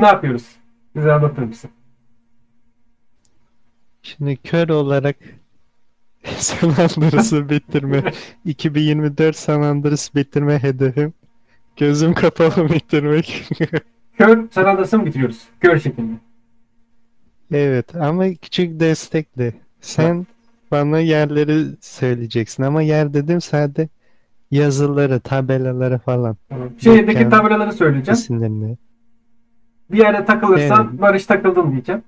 ne yapıyoruz? Bize anlatır mısın? Şimdi kör olarak San Andreas'ı bitirme 2024 San Andreas bitirme hedefim gözüm kapalı bitirmek. Kör sanadası mı bitiriyoruz? Kör şeklinde. Evet ama küçük destekli. Sen bana yerleri söyleyeceksin ama yer dedim sadece yazıları, tabelaları falan. Şehirdeki Yani- tabelaları söyleyeceğim. isimlerini. Bir yere takılırsan Evet. Barış takıldın diyeceğim.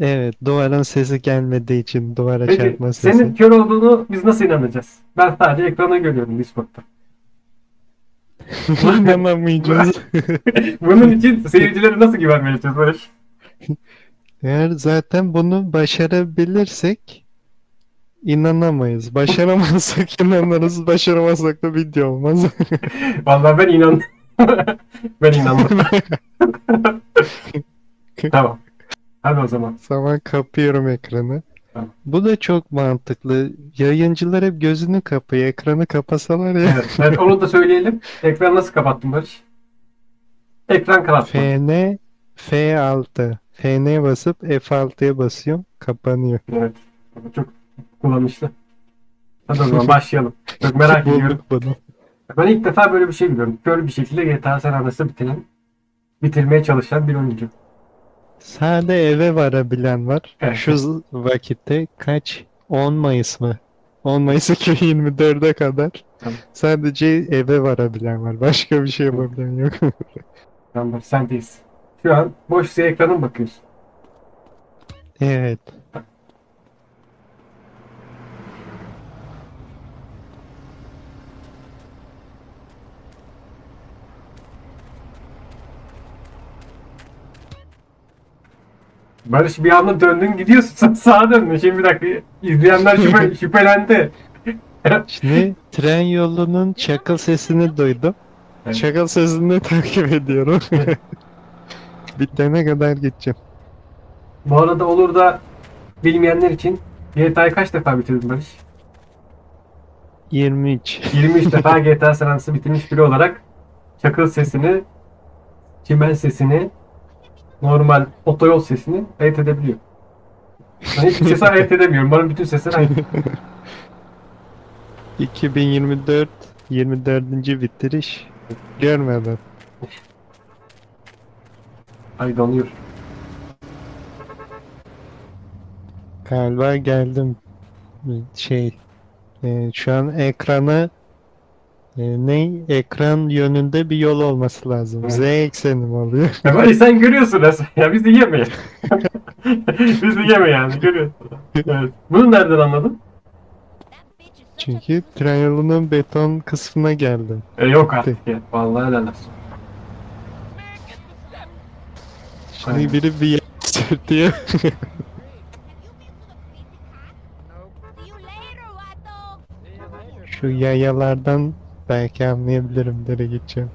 Evet, duvarın sesi gelmediği için duvara Peki çarpma sesi. senin kör olduğunu biz nasıl inanacağız? Ben sadece ekrana görüyorum Discord'da. İnanamayacağız. Bunun için seyircilere nasıl güven vereceğiz Barış? Eğer zaten bunu başarabilirsek inanamayız. Başaramazsak inanırız, başaramazsak da video olmaz. Vallahi ben inandım. ben inandım. tamam. Hadi o zaman. Zaman kapıyorum ekranı. Tamam. Bu da çok mantıklı. Yayıncılar hep gözünü kapıyor. Ekranı kapasalar ya. Evet, evet, onu da söyleyelim. Ekranı nasıl kapattın Barış? Ekran kapatma. FN F6. FN basıp F6'ya basıyorum. Kapanıyor. Evet. Çok kullanışlı. Hadi o zaman başlayalım. Çok merak ediyorum. Bunu. Ben ilk defa böyle bir şey biliyorum. Kör bir şekilde GTA San Andreas'ı bitiren, bitirmeye çalışan bir oyuncu. Sade eve varabilen var. Evet. Şu vakitte kaç? 10 Mayıs mı? 10 Mayıs 2024'e kadar Tamam. sadece eve varabilen var. Başka bir şey yapabilen yok. Tamamdır, sendeyiz. Şu an boş bir ekrana bakıyorsun? evet. Barış bir anda döndün gidiyorsun. Sen sağa döndün. Şimdi bir dakika. İzleyenler şüphe, şüphelendi. Şimdi tren yolunun çakıl sesini duydum. Evet. Çakıl sesini takip ediyorum. Bitene kadar gideceğim. Bu arada olur da bilmeyenler için GTA'yı kaç defa bitirdin Barış? 23. 23 defa GTA San Andreas'ı bitirmiş biri olarak çakıl sesini, çimen sesini, normal otoyol sesini ayırt edebiliyor. Ben hiçbir sesi ayırt edemiyorum. Bana bütün sesler aynı. 2024 24. bitiriş görmeden. Ay donuyor. Galiba geldim. Şey e, şu an ekranı e, ne ekran yönünde bir yol olması lazım. Evet. Z ekseni mi oluyor? Ya sen görüyorsun resmen. Ya biz de yemeyin. biz de yeme yani. Görüyorsun. Evet. Bunu nereden anladın? Çünkü tren yolunun beton kısmına geldim. E, yok artık ya. Vallahi helal olsun. Şimdi Aynen. biri bir yer sürtüyor. Şu yayalardan belki anlayabilirim nereye gideceğim.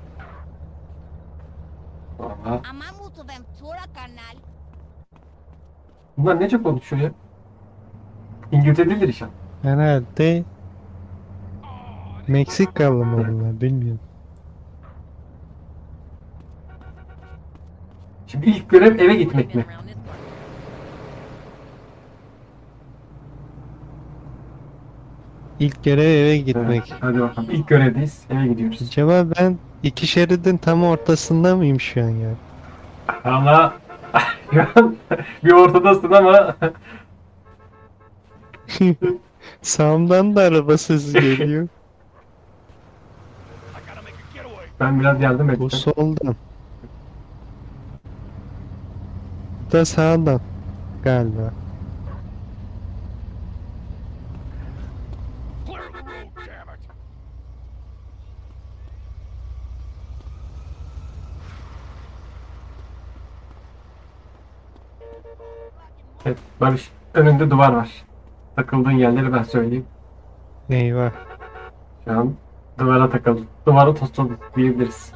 Vallahi. Amamos tu ventura, carnal. Bunlar nece konuşuyor ya? İngilizce değildir inşallah. Herhalde Meksikalı mı bunlar bilmiyorum. Şimdi ilk görev eve gitmek mi? İlk görev eve gitmek. Evet, hadi bakalım. İlk görevdeyiz. Eve gidiyoruz. Acaba ben iki şeridin tam ortasında mıyım şu an ya? An bir ortadasın ama Sağımdan da araba sesi geliyor. ben biraz yardım Bu edeceğim. soldan. Bu da sağdan galiba. Evet, Barış önünde duvar var. Takıldığın yerleri ben söyleyeyim. Eyvah. Şu an duvara takıldım. Duvara tosladım diyebiliriz.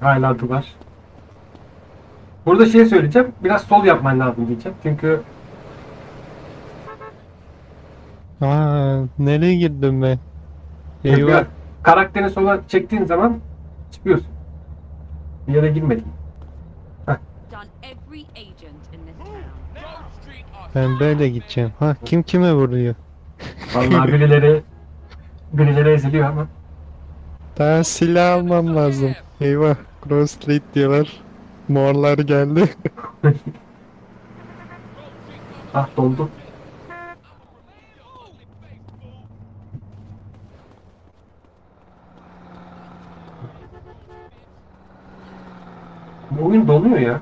Hala duvar. Burada şey söyleyeceğim. Biraz sol yapman lazım diyeceğim. Çünkü Aa, nereye girdim ben? Eyvah. karakterini sola çektiğin zaman çıkıyorsun. Bir yere girmedim. Ben böyle gideceğim. Ha kim kime vuruyor? Vallahi birileri birileri eziliyor ama. Daha silah almam lazım. Eyvah. Cross Street diyorlar. Morlar geldi. Ah doldu. Bu oyun donuyor ya.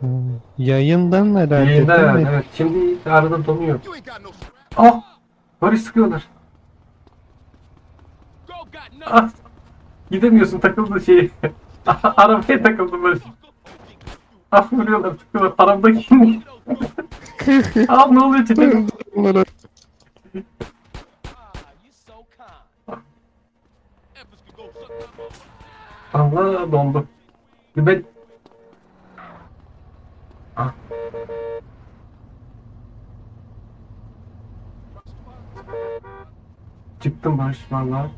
Hmm, Yayından herhalde Yayında değil yani, mi? evet. Şimdi arada donuyor. Ah! Barış sıkıyorlar. Ah! Gidemiyorsun takıldı şey. Arabaya takıldı Barış. Ah vuruyorlar sıkıyorlar. Arabadaki kim? ah ne oluyor çetelim? Bunlara- Ah. Allah dondu. Ben... Ah. Çıktım Barış valla.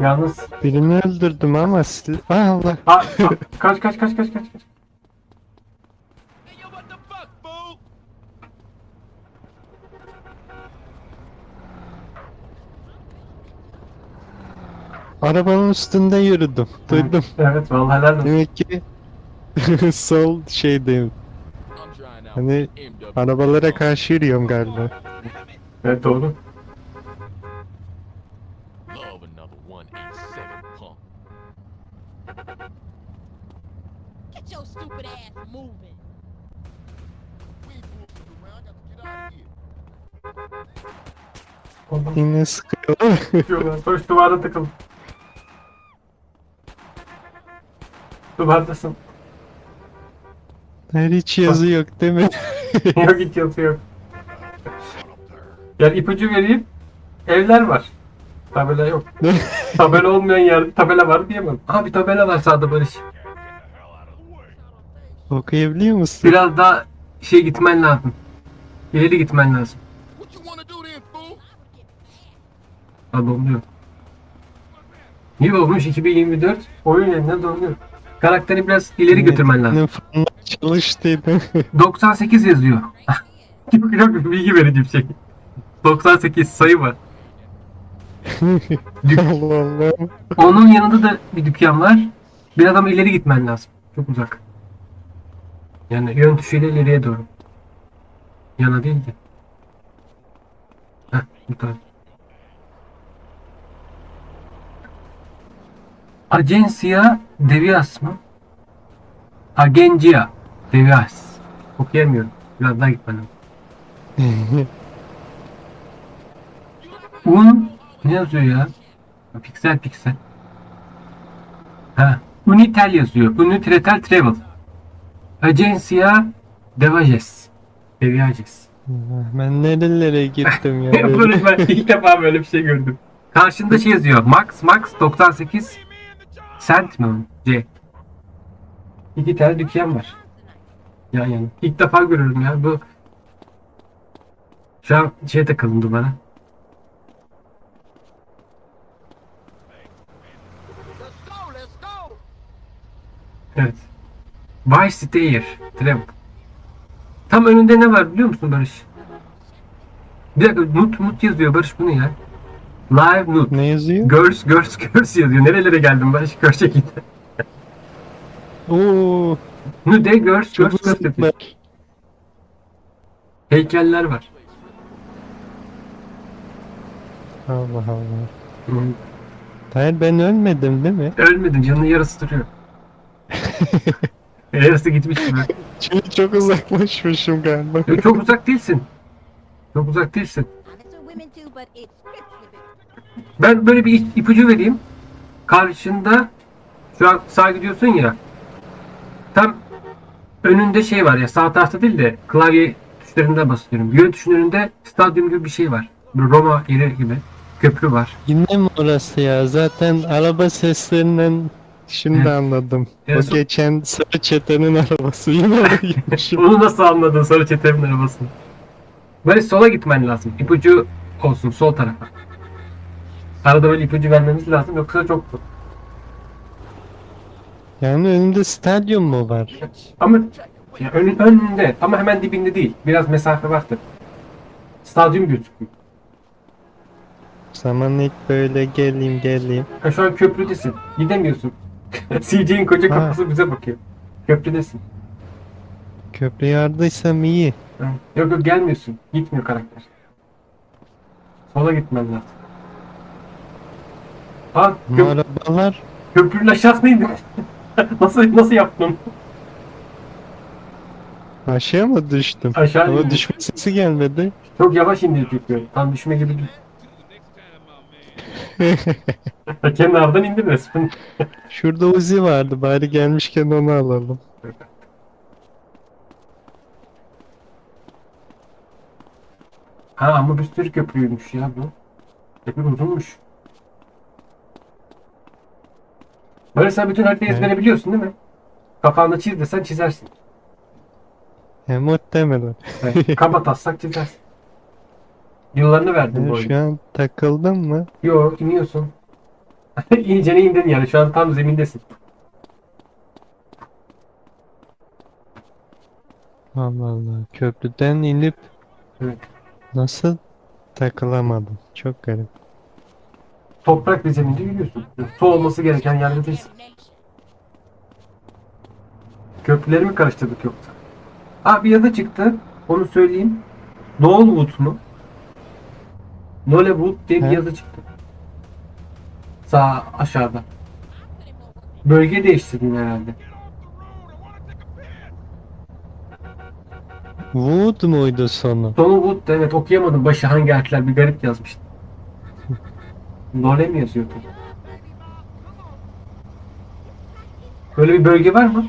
Yalnız... Birini öldürdüm ama sil... Ah Allah. Ah, ah, kaç kaç kaç kaç kaç kaç. Arabanın üstünde yürüdüm. Duydum. Evet vallahi helal olsun. Demek ki sol şeydeyim. Hani arabalara karşı yürüyorum galiba. Evet doğru. Love another 187 pump. Get your stupid ass moving. We ain't bullshitting around. I got to get out of here. Ondan Yine sıkıyorlar. sıkıyorlar. Barış duvara takıl. Duvardasın. Her hiç yazı yok değil mi? yok hiç yazı yok. Yani ipucu vereyim. Evler var. Tabela yok. tabela olmayan yer tabela var diyemem. Aha bir tabela var sağda Barış. Okuyabiliyor musun? Biraz daha şey gitmen lazım. İleri gitmen lazım. Ha donuyor. İyi olmuş 2024 oyun elinden donuyor. Karakteri biraz ileri götürmen lazım. Çalıştıydı. 98 yazıyor. Çok çok bilgi verici bir şey. 98 sayı var. Allah Allah. Onun yanında da bir dükkan var. Bir adam ileri gitmen lazım. Çok uzak. Yani yön tuşuyla ileriye doğru. Yana değil de. Heh, taraf. Agencia Devias mı? Agencia Devias. Okuyamıyorum. Biraz daha gitmem. Un ne yazıyor ya? Piksel piksel. Ha. Unitel yazıyor. Unitel Travel. Agencia Devages. Deviages. ben nerelere gittim ya. Ben ilk defa böyle bir şey gördüm. Karşında şey yazıyor. Max Max 98 cent mi o? C. İki tane dükkan var. Yan yana. İlk defa görüyorum ya. Bu şu an şey takıldı bana. Evet. Vice City Air. Travel. Tam önünde ne var biliyor musun Barış? Bir dakika Nut Nut yazıyor Barış bu ne ya? Live Nut. ne yazıyor? Girls Girls Girls yazıyor. Nerelere geldim Barış? Gör şekilde. Oo, Çok Girls Girls yapıyor. uzaklar. Heykeller var. Allah Allah. Hı. Ben ölmedim değil mi? Ölmedin canının yarısı duruyor. yarısı gitmiş gibi. Çünkü çok uzaklaşmışım galiba. Yok, Çok uzak değilsin. Çok uzak değilsin. Ben böyle bir ip- ipucu vereyim. Karşında şu an sağa gidiyorsun ya. Tam önünde şey var ya sağ tarafta değil de klavye tuşlarında basıyorum. Yön tuşunun önünde stadyum gibi bir şey var. Roma yeri gibi. Köprü var. Yine mi orası ya? Zaten araba seslerinden şimdi Evet. anladım. Evet, o so- geçen sarı çetenin arabası yine. Onu nasıl anladın sarı çetemin arabasını? Böyle sola gitmen lazım. İpucu olsun sol tarafa. Arada böyle ipucu vermemiz lazım yoksa çok Yani önünde stadyum mu var? Ama ya önün, önünde ama hemen dibinde değil. Biraz mesafe var tabii. Stadyum gözüküyor. Zaman ilk böyle geleyim geleyim. Ha, şu an köprüdesin. Gidemiyorsun. CJ'in koca Ha. kafası bize bakıyor. Köprüdesin. Köprü yardıysam iyi. Ha. Yok yok gelmiyorsun. Gitmiyor karakter. Sola gitmen lazım. Aa, Bu köp arabalar köprünün aşağısına indin. nasıl nasıl yaptın? aşağı mı düştüm? Aşağı Ama düşme sesi gelmedi. Çok yavaş indir köprü. Tam düşme gibi değil. Kenardan indir resmen. Şurada Uzi vardı bari gelmişken onu alalım. Ha ama bir sürü köprüymüş ya bu. Köprü uzunmuş. Böyle sen bütün haritayı ezbere biliyorsun değil mi? Kafanda çiz desen çizersin. He muhtemelen. Evet. Kaba taslak çizersin. Yıllarını verdin bu Ben şu oyuna. an takıldım mı? Yo iniyorsun. İyicene indin yani şu an tam zemindesin. Allah Allah. Köprüden inip Evet. nasıl takılamadım? Çok garip. Toprak bir zeminde yürüyorsun. Su olması gereken yerde değilsin. Damnation. Köprüleri mi karıştırdık yoksa? Aa bir yazı çıktı. Onu söyleyeyim. Noelwood mu? Nollywood diye bir He. yazı çıktı. Sağ aşağıda. Bölge değiştirdin herhalde. Wood muydu sonu? Sonu Wood evet okuyamadım. Başı hangi harfler bir garip yazmıştı. Nole mi yazıyordu? Böyle bir bölge var mı?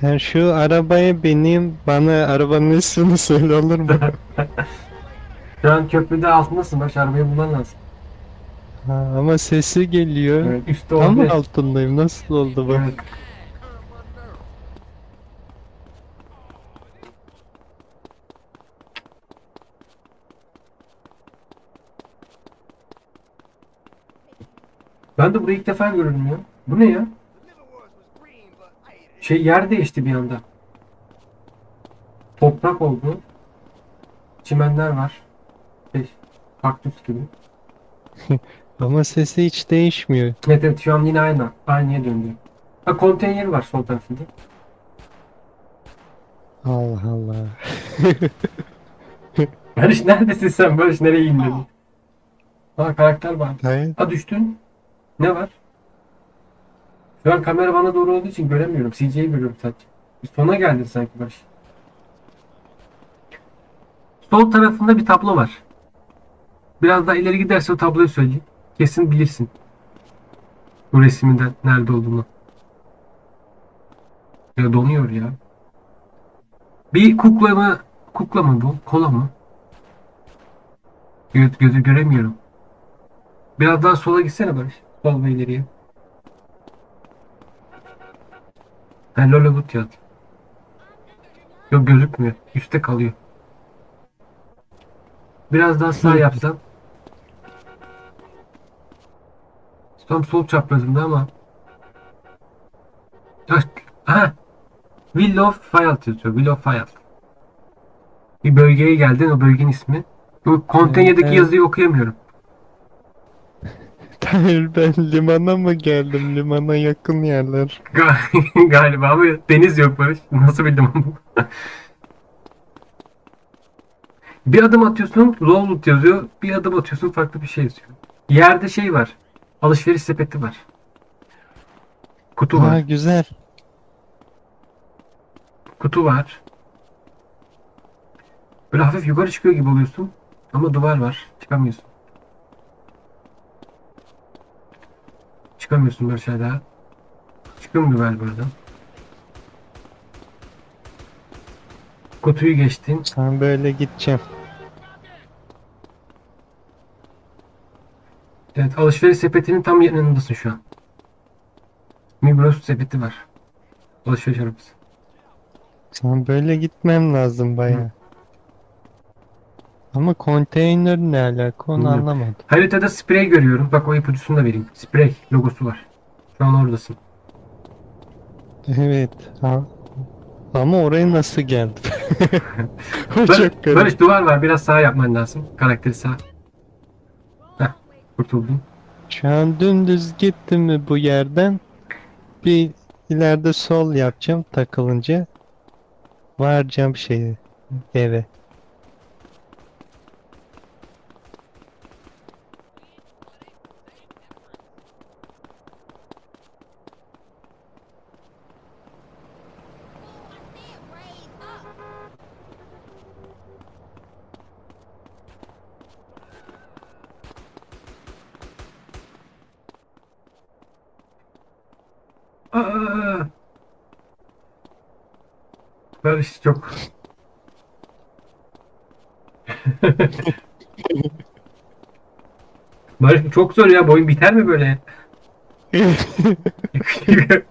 Sen şu arabaya bineyim bana arabanın ismini söyle olur mu? Şu an köprüde altındasın. Baş arabayı bulman lazım. ha, ama sesi geliyor. Evet, üstte Tam oldu. altındayım. Nasıl oldu bu? Evet. Ben de burayı ilk defa görüyorum ya. Bu ne ya? Şey yer değişti bir anda. Toprak oldu. Çimenler var. Şey, kaktüs gibi. Ama sesi hiç değişmiyor. Evet evet şu an yine aynı. Aynıya döndü. Ha konteyner var sol tarafında. Allah Allah. Barış neredesin sen? Barış nereye indin? Ha karakter var. Hayır. Ha düştün. Ne var? Şu an kamera bana doğru olduğu için göremiyorum. CJ'yi görüyorum sadece. Sona geldin sanki Barış. Sol tarafında bir tablo var. Biraz daha ileri giderse o tabloyu söyleyeyim. Kesin bilirsin. Bu resminden nerede olduğunu. Ya donuyor ya. Bir kukla mı? Kukla mı bu? Kola mı? Göz, gözü göremiyorum. Biraz daha sola gitsene Barış. Ve ileriye. Ha Lollywood yaz. Yok gözükmüyor. Üste kalıyor. Biraz daha sağ yapsam. Tam sol çaprazında ama. Ya, Aha. Willow Field yazıyor. Willow Field. Bir bölgeye geldin. O bölgenin ismi. Bu konteynerdeki evet. yazıyı okuyamıyorum. Hayır ben limana mı geldim? Limana yakın yerler. Gal- Galiba ama deniz yok Barış. Nasıl bildim onu? bir adım atıyorsun Lowwood yazıyor. Bir adım atıyorsun farklı bir şey yazıyor. Yerde şey var. Alışveriş sepeti var. Kutu Ha var. güzel. Kutu var. Böyle hafif yukarı çıkıyor gibi oluyorsun. Ama duvar var. Çıkamıyorsun. Çıkamıyorsun böyle şeyler. Çıkıyor galiba oradan. Kutuyu geçtin. Sen böyle gideceğim. Evet alışveriş sepetinin tam yanındasın şu an. Migros sepeti var. Alışveriş arabası. Sen böyle gitmem lazım baya. Ama konteyner ne alaka onu Bilmiyorum. anlamadım. Haritada sprey görüyorum. Bak o ipucusunu da vereyim. Sprey logosu var. Şu an oradasın. Evet. Ha. Ama oraya nasıl geldim? O Barış. Barış duvar var. Biraz sağa yapman lazım. Karakteri sağ. Heh. Şu an dümdüz gittim mi bu yerden bir ileride sol yapacağım takılınca varacağım şeye eve. Aa! Barış çok... Barış bu çok zor ya. Boyun biter mi böyle?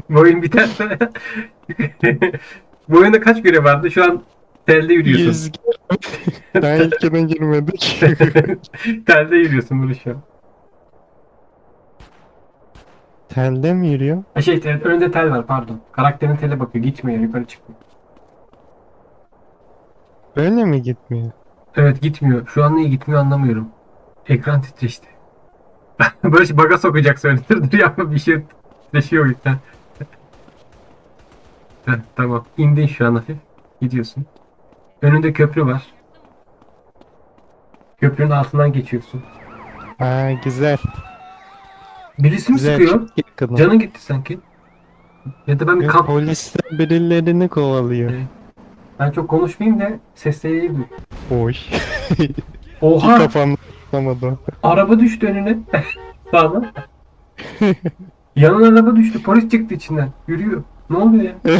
bu oyun biterse... bu oyunda kaç görev vardı? Şu an telde yürüyorsun. Yüz Daha ilk girmedik. telde yürüyorsun Barış şu an. Telde mi yürüyor? Ha şey tel- önünde tel var pardon. Karakterin tele bakıyor. Gitmiyor yukarı çıkmıyor. Böyle mi gitmiyor? Evet gitmiyor. Şu an niye gitmiyor anlamıyorum. Ekran titreşti. Barış baga sokacak söylenir. Dur yapma bir şey titreşiyor o yüzden. Heh, tamam. İndin şu an hafif. Gidiyorsun. Önünde köprü var. Köprünün altından geçiyorsun. Ha güzel. Birisi mi Güzel sıkıyor? çok. Canın gitti sanki. Ya da ben bir kamp... Polisler birilerini kovalıyor. Evet. Ben çok konuşmayayım da sesleri duy. Oy. Oha! Tutamadım. Araba düştü önüne. Sağdan. Yanına araba düştü. Polis çıktı içinden. Yürüyor. Ne oluyor ya?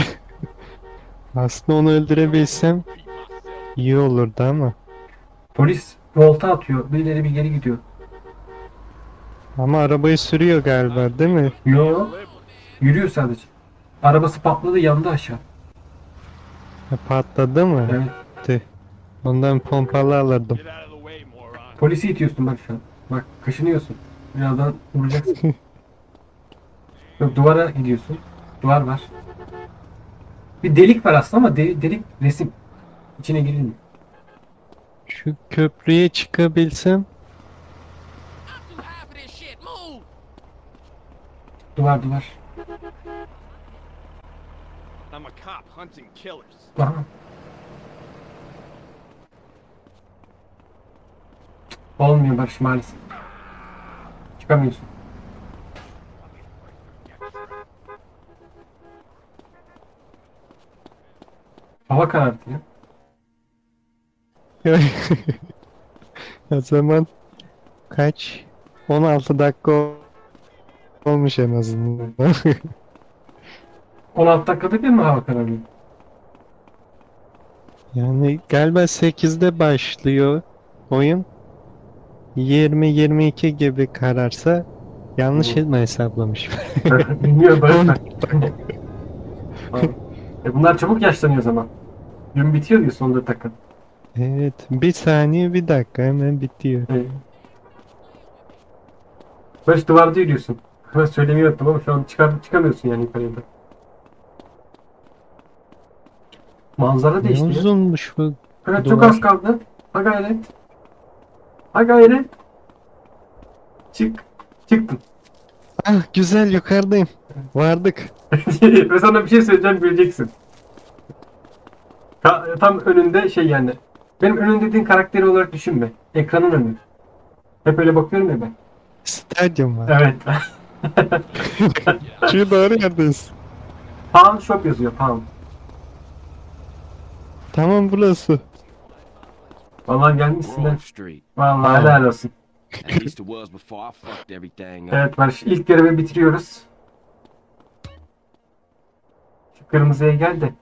Aslında onu öldürebilsem iyi olurdu ama. Polis volta atıyor. Bir ileri bir geri gidiyor. Ama arabayı sürüyor galiba değil mi? Yo. Yürüyor sadece. Arabası patladı yandı aşağı. Ha, Patladı mı? Evet. Tüh. Ondan pompalı alırdım. Polisi itiyorsun bak şu an. Bak kaşınıyorsun. Birazdan vuracaksın. Yok duvara gidiyorsun. Duvar var. Bir delik var aslında ama de- delik resim. İçine girilmiyor. Şu köprüye çıkabilsem Duvar duvar. I'm a cop hunting killers. Aha. Olmuyor Barış maalesef. Çıkamıyorsun. Hava karardı ya. o zaman kaç? 16 dakika olmuş en azından. 16 dakikada bir mi hava kararıyor? yani galiba 8'de başlıyor oyun. 20-22 gibi kararsa yanlış mı hesaplamışım? Bilmiyorum Barış. Tamam. e bunlar çabuk yaşlanıyor o zaman. Gün bitiyor diyor son 4 dakika. evet bir saniye bir dakika hemen bitiyor. E. Barış duvarda yürüyorsun. Ben söylemeyi unuttum ama şu an çıkar, çıkamıyorsun yani yukarıya da. Manzara Ne değişti ya. uzunmuş bu. Evet çok duvar. az kaldı. Ha gayret. Ha gayret. Çık. Çıktın. Ah güzel yukarıdayım. Vardık. Ve sana bir şey söyleyeceğim göreceksin. Ta- tam önünde şey yani. Benim önün dediğin karakteri olarak düşünme. Ekranın önü. Hep öyle bakıyorum ya ben. Stadyum var. Evet. Şu doğru yerdeyiz. Pound Shop yazıyor Pound. Tamam burası. Vallahi gelmişsin Grove ha. Street. Vallahi helal olsun. At least it was before I fucked everything up. Evet Barış ilk görevi bitiriyoruz. Şu kırmızıya gel de.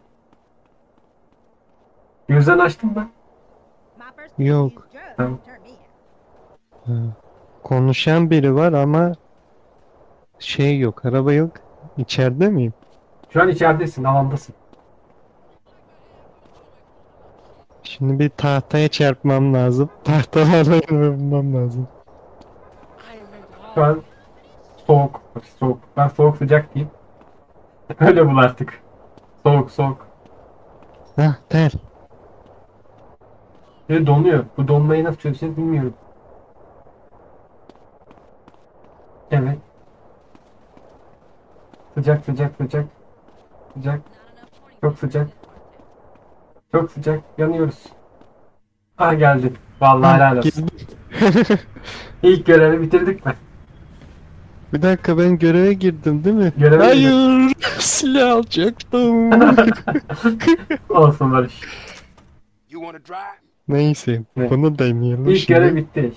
Gözden açtın mı? My first Yok. Tamam. Ha. Konuşan biri var ama şey yok, araba yok. İçeride miyim? Şu an içeridesin, alandasın. Şimdi bir tahtaya çarpmam lazım. Tahtalarla bulmam lazım. Şu an Soğuk. Bak soğuk. Ben soğuk sıcak diyeyim. Öyle bul artık. Soğuk soğuk. Hah ter. Ve donuyor. Bu donmayı nasıl çözeceğiz bilmiyorum. Evet. Sıcak sıcak sıcak. Sıcak. Çok sıcak. Çok sıcak. Yanıyoruz. Ah geldi. Vallahi helal olsun. girdim. İlk görevi bitirdik mi? Bir dakika ben göreve girdim değil mi? Göreve Hayır. Silah alacaktım. Olsun Barış. Neyse Ne? bunu deneyelim İlk şimdi. görev bitti.